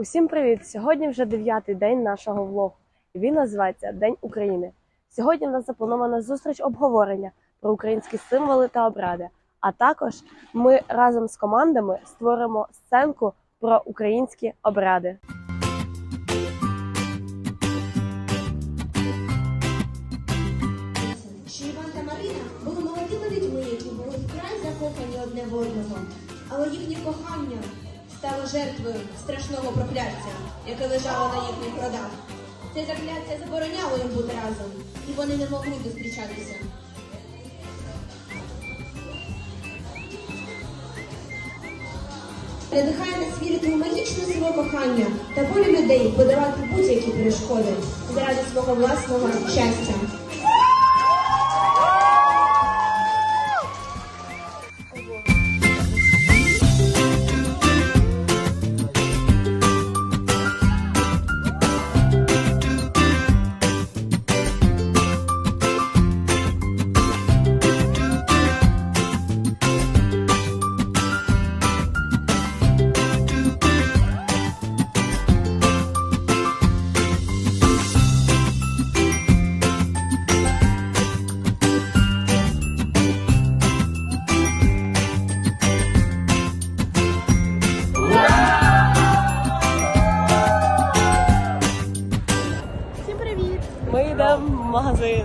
Усім привіт! Сьогодні вже дев'ятий день нашого влогу. Він називається День України. Сьогодні в нас запланована зустріч обговорення про українські символи та обряди. А також ми разом з командами створимо сценку про українські обряди. що. Але їхнє кохання стало жертвою страшного прокляття, яке лежало на їхніх родах. Це закляття забороняло їм бути разом, і вони не могли зустрічатися. Надихає нас вірити у магічну силу кохання та волю людей подавати будь-які перешкоди заради свого власного щастя. Ми йдемо в магазин.